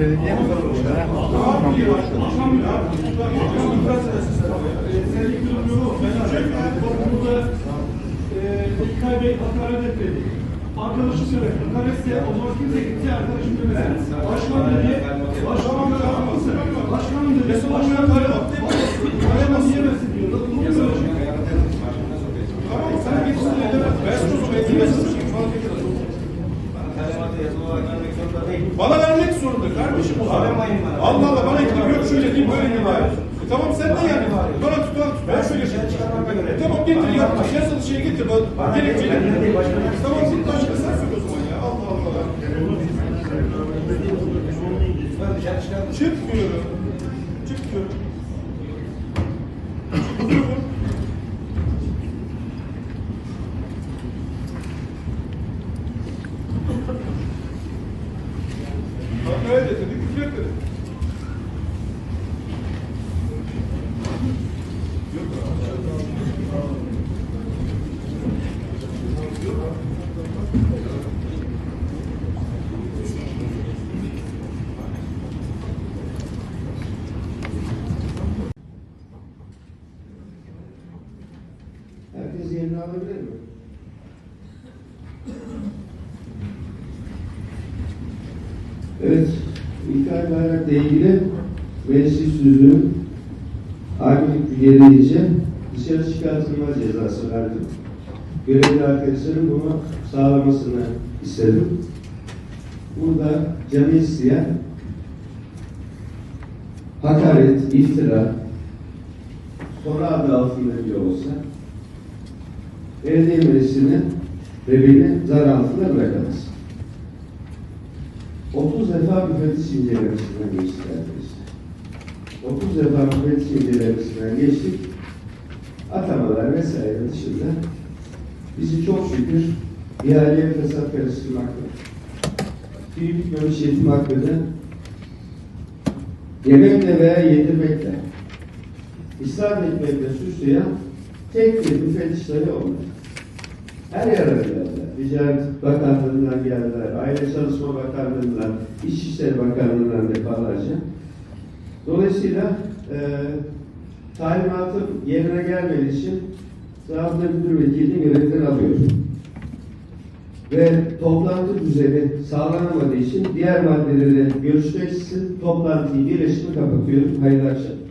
Belediye İlkay Bey hakaret etmedi. Arkadaşım söyledi. Hakaret ise o zaman kimse gitti arkadaşım demesiniz. Başkan dedi. Başkan dedi. Bana vermek zorunda kardeşim o zaman. Allah Allah bana gidip yok şöyle diyeyim böyle diyeyim abi. E tamam sen de yani. Bana tut bana tut. Ben şöyle şey. E tamam getir yap. Yasalı şeyi getir. Bak, Gerekçeli. Tamam git başka sen söyle o zaman ya. Allah Allah. Çıkmıyorum. Çıkmıyorum. Hakaret etmedi, küfür etmedi. Herkes yerini alabilir mi? Evet, İlkay Bayrak'la ilgili meclis yüzünün amilik gereğince dışarı çıkartılma cezası verdim. Görevli arkadaşlarım bunu sağlamasını istedim. Burada canı isteyen hakaret, iftira, sonra adı altında bile olsa belediye meclisini ve beni zar altında bırakamaz. 30 defa müfettiş incelemesinden geçtik arkadaşlar. 30 defa müfettiş incelemesinden geçtik. Atamalar vesaire dışında bizi çok şükür ihaleye fesat karıştırmakta. Tüy bitmemiş yetim hakkını yemekle veya yedirmekle İslam etmekle suçlayan tek bir müfettiş dahi olmadı. Her yerden geldiler. Ticaret Bakanlığı'ndan geldiler, Aile Çalışma Bakanlığı'ndan, İçişleri Bakanlığı'ndan defalarca. Dolayısıyla e, talimatım yerine gelmediği için Zabıta Müdür Vekili görevden alıyor. Ve toplantı düzeni sağlanamadığı için diğer maddeleri görüşmek için toplantıyı birleşimi kapatıyorum. Hayırlı akşamlar.